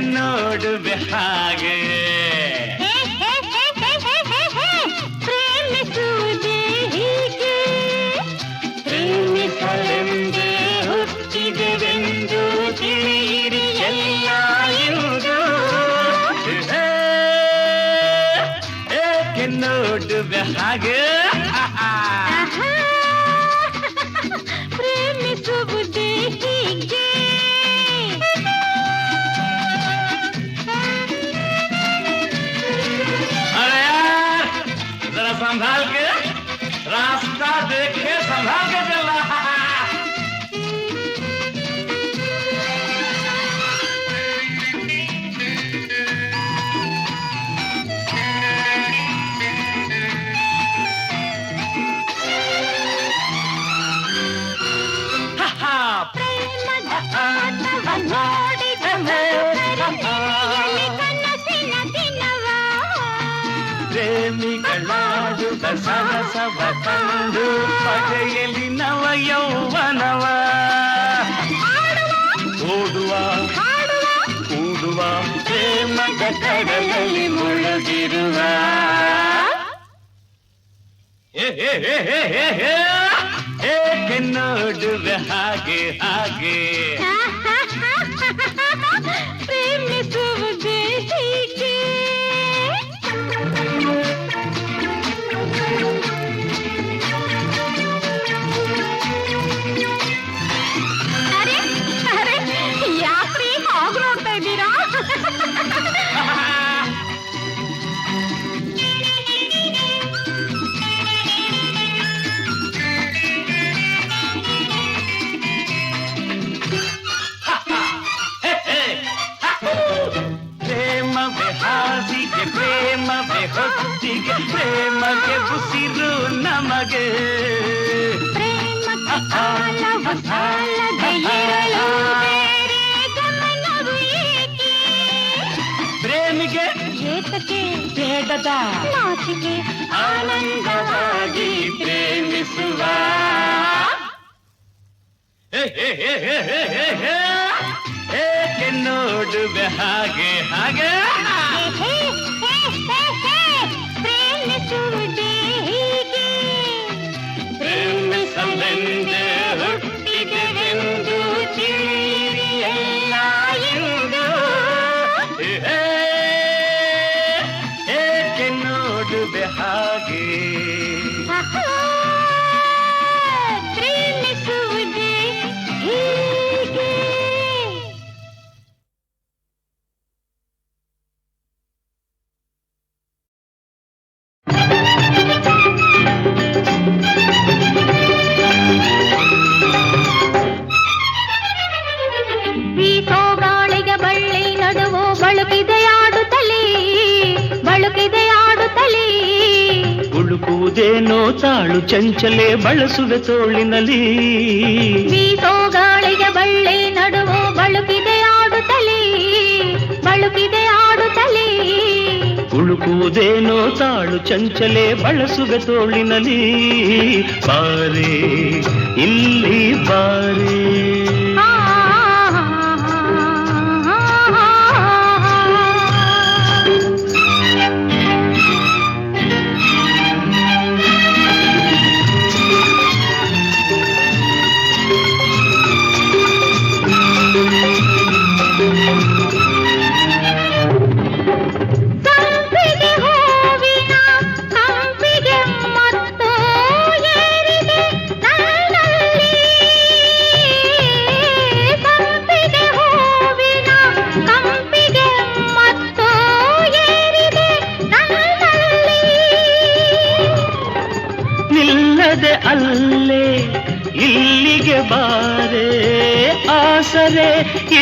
Node बिहागे ಪ್ರೇಮದ ಕಡಲಲ್ಲಿ ಮುಳುಗಿರುವ ಹೇ, ಹೇ, ಹೇ, ಹೇ, ಹೇ, ಹೇ. ಏಕೆ ನೋಡುವೆ ಹಾಗೆ ಹಾಗೆ ಪ್ರೇಮಗೆ ಉಸಿರು ನಮಗೆ ಪ್ರೇಮಕ್ಕೆ ಕಾಲವ ಸಾಲದೆ ಇರಲು ಬೇರೆ ಗಮನವು ಏಕೆ ಪ್ರೇಮಿಗೆ ಏತಕ್ಕೆ ಬೇಡದ ನಾಚಿಕೆ ಆನಂದವಾಗಿ ಪ್ರೇಮಿಸುವ ಹೇ, ಹೇ, ಹೇ, ಹೇ, ಹೇ, ಹೇ, ಹೇ. ಏಕೆ ನೋಡುವೆ ಹಾಗೆ ಹಾಗೆ ಹುಡುಕುವುದೇನೋ ತಾಳು ಚಂಚಲೆ ಬಳಸುವೆ ತೋಳಿನಲ್ಲಿ ಬೀಸೋ ಗಾಳಿಗೆ ಬಳ್ಳಿ ನಡುವು ಬಳುಕಿದೆಯಾಡುತ್ತಲೇ ಬಳುಕಿದೆಯಾಡುತ್ತಲೇ ಹುಡುಕುವುದೇನೋ ತಾಳು ಚಂಚಲೆ ಬಳಸುವೆ ತೋಳಿನಲ್ಲಿ ಬಾರೆ ಇಲ್ಲಿ ಬಾರೆ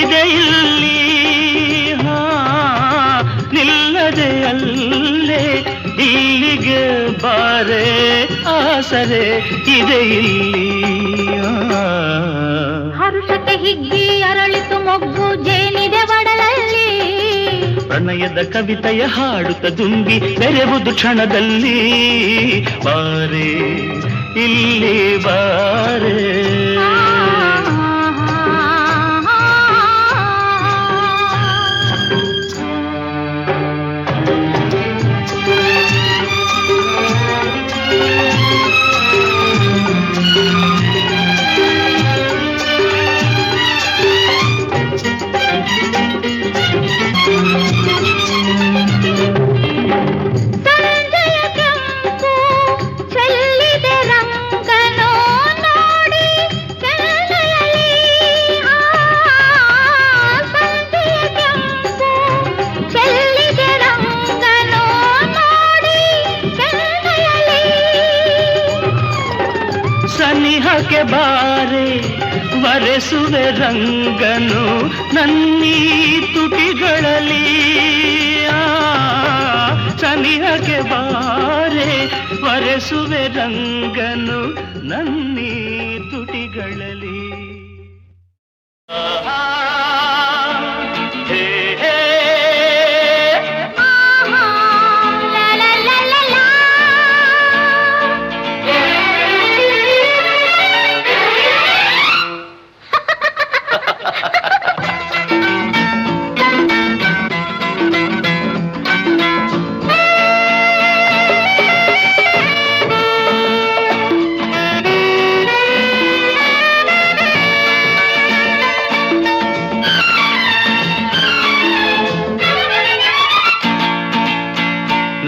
ಇದೆ ಇಲ್ಲಿ. ಹಾ ನಿಲ್ಲದೆ ಅಲ್ಲೇ. ಇಲ್ಲಿಗೆ ಬಾರೆ ಆಸರೆ ಇದೆ ಇಲ್ಲಿ. ಹರುಷಕ್ಕೆ ಹಿಗ್ಗಿ ಅರಳಿತು ಮೊಗ್ಗು ಜೇನಿದೆ ಒಡಲಲ್ಲಿ. ಪ್ರಣಯದ ಕವಿತೆಯ ಹಾಡುತ್ತ ದುಂಬಿ ಬೆರೆವುದು ಕ್ಷಣದಲ್ಲಿ. ಬಾರೆ ಇಲ್ಲಿ ಬಾರೆ. ವರೆಸುವೆ ರಂಗನು ನನ್ನೀ ತುಟಿಗಳಲ್ಲಿ ಸನಿಹಕ್ಕೆ ಬಾರೆ ವರೆಸುವೆ ರಂಗನು ನನ್ನೀ ತುಟಿಗಳಲ್ಲಿ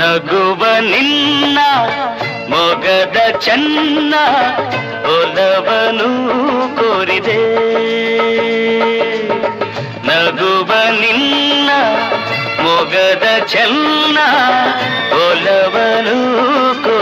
ನಗುವ ನಿನ್ನ ಮೊಗದ ಚೆನ್ನ ಒಲವನು ಕೋರಿದೆ. ನಗುವ ನಿನ್ನ ಮೊಗದ ಚೆನ್ನ ಒಲವನು ಕೋರಿದೆ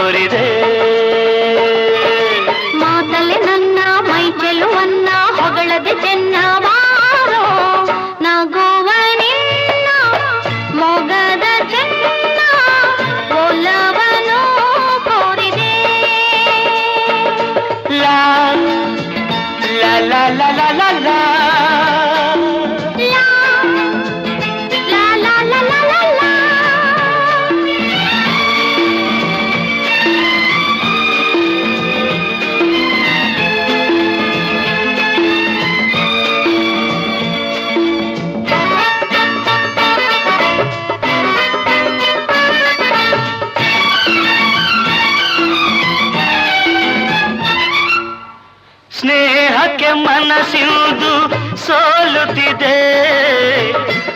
ಸ್ನೇಹಕ್ಕೆ ಮನಸಿಂದು ಸೋಲುತ್ತಿದೆ.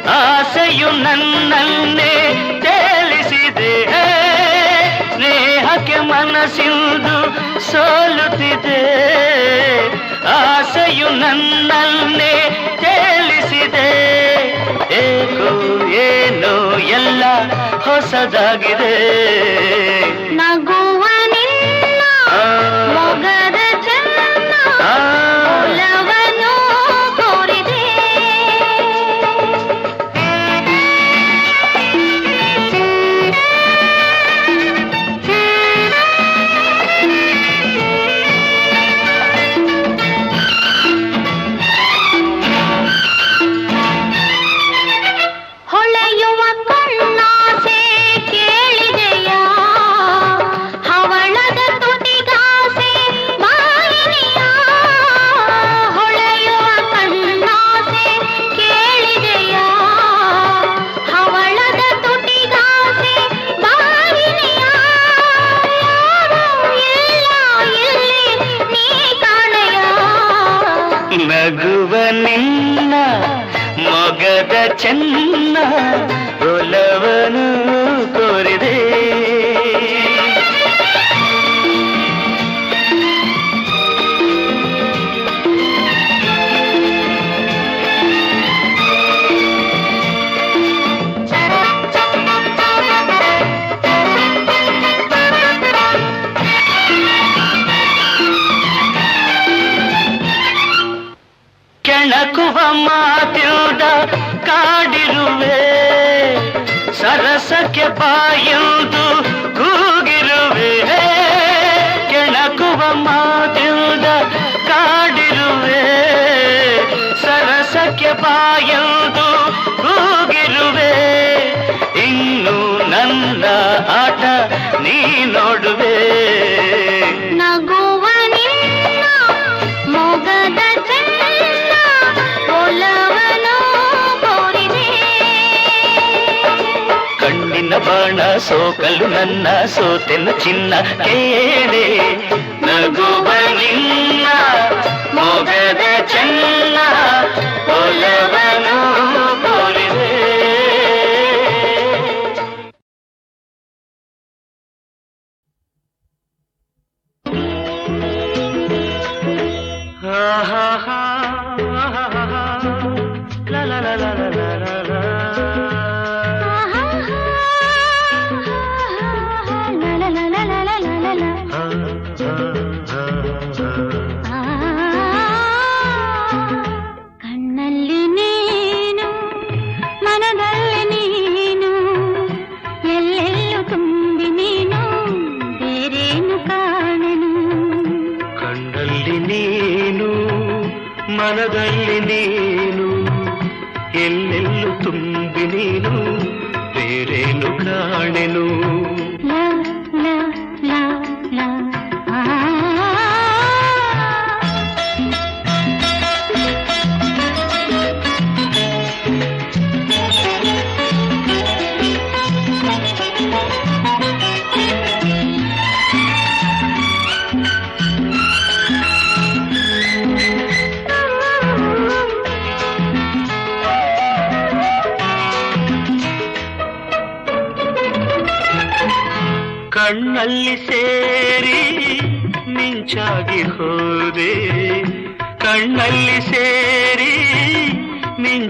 ಆಸೆಯು ನನ್ನನ್ನೇ ತೇಲಿಸಿದೆ. ಸ್ನೇಹಕ್ಕೆ ಮನಸಿಂದು ಸೋಲುತ್ತಿದೆ. ಆಸೆಯು ನನ್ನನ್ನೇ ತೇಲಿಸಿದೆ. ಏಕೋ, ಏನು ಎಲ್ಲ ಹೊಸದಾಗಿದೆ. మగువ నిన్న మగద చెన్న ಕೆಣಕುವ ಮಾತಿಲ್ದ ಕಾಡಿರುವೆ. ಸರಸಕ್ಕೆ ಬಾಯಿಲ್ದು ಕೂಗಿರುವೆ. ಕೆಣಕುವ ಮಾತಿಲ್ದ ಕಾಡಿರುವೆ. ಸರಸಕ್ಕೆ ಬಾಯಿಲ್ದು ಕೂಗಿರುವೆ. ಇನ್ನು ನನ್ನ ಆಟ ನೀ ನೋಡುವೆ. ಬಾಣ ಸೋಕಲು ನನ್ನ ಸೋತೆನ್ನ ಚಿನ್ನ ಕೇಳೆ ನಗುವ ನಿನ್ನ ಮೋಗದ ಚೆನ್ನ ಒಲವನು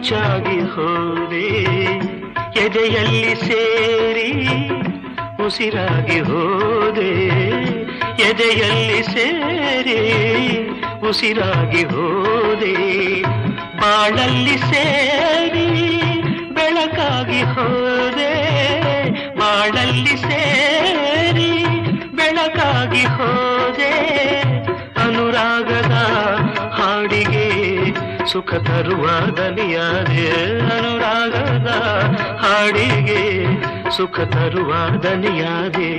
ಹುಚ್ಚಾಗಿ ಹೋದೆ, ಎದೆಯಲ್ಲಿ ಸೇರಿ ಉಸಿರಾಗಿ ಹೋದೆ, ಎದೆಯಲ್ಲಿ ಸೇರಿ ಉಸಿರಾಗಿ ಹೋದೆ, ಬಾಳಲ್ಲಿ ಸೇರಿ ಬೆಳಕಾಗಿ ಹೋದೆ, ಬಾಳಲ್ಲಿ ಸೇರಿ ಬೆಳಕಾಗಿ ಹೋದೆ. ಸುಖ ತರುವ ದನಿಯಾದೆ ಅನುರಾಗದ ಹಾಡಿಗೆ ಸುಖ ತರುವ ದನಿಯಾದೆ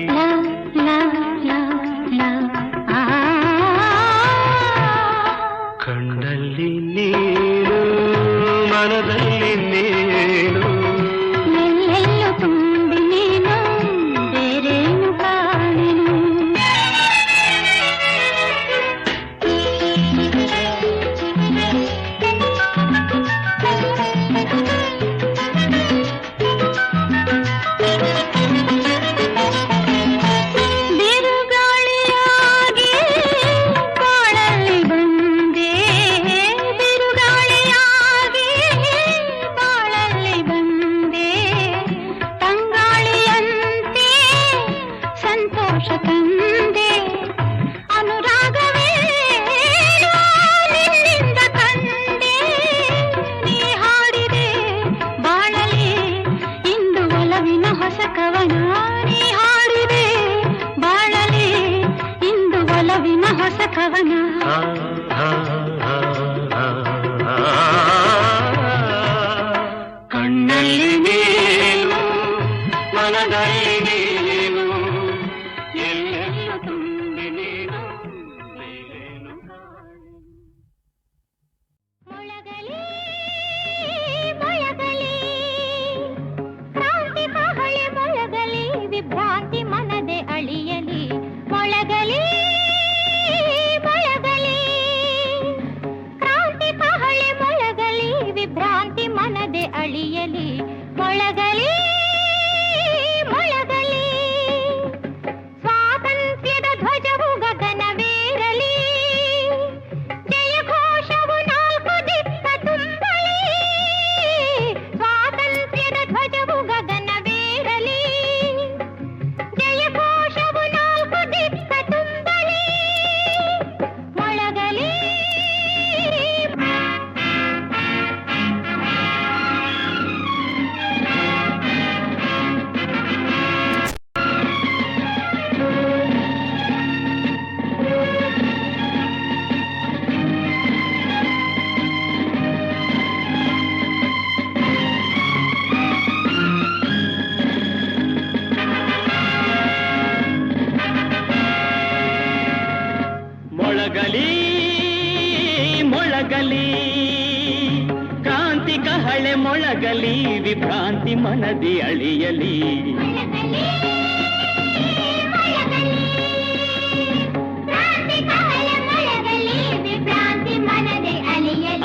ಮನದಿ ಅಳಿಯಲಿ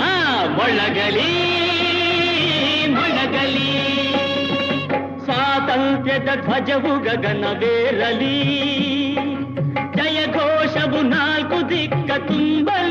ಆ ಮೊಳಗಲಿ ಮೊಳಗಲಿ ಸ್ವಾತಂತ್ರ್ಯದ ಧ್ವಜವು ಗಗನವೇರಲಿ ಜಯ ಘೋಷವು ನಾಲ್ಕು ದಿಕ್ಕ ತುಂಬಲಿ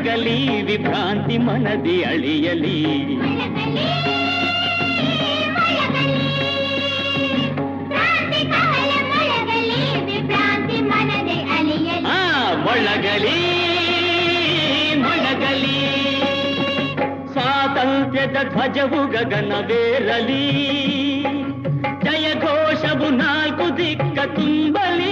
ಕಹಳೆ ಮೊಳಗಲಿ ವಿಭ್ರಾಂತಿ ಮನದಿ ಅಳಿಯಲಿ ಆ ಮೊಳಗಲಿ ಮೊಳಗಲಿ ಸ್ವಾತಂತ್ರ್ಯದ ಧ್ವಜವು ಗಗನವೇರಲಿ ಜಯ ಘೋಷವು ನಾಲ್ಕು ದಿಕ್ಕ ತುಂಬಲಿ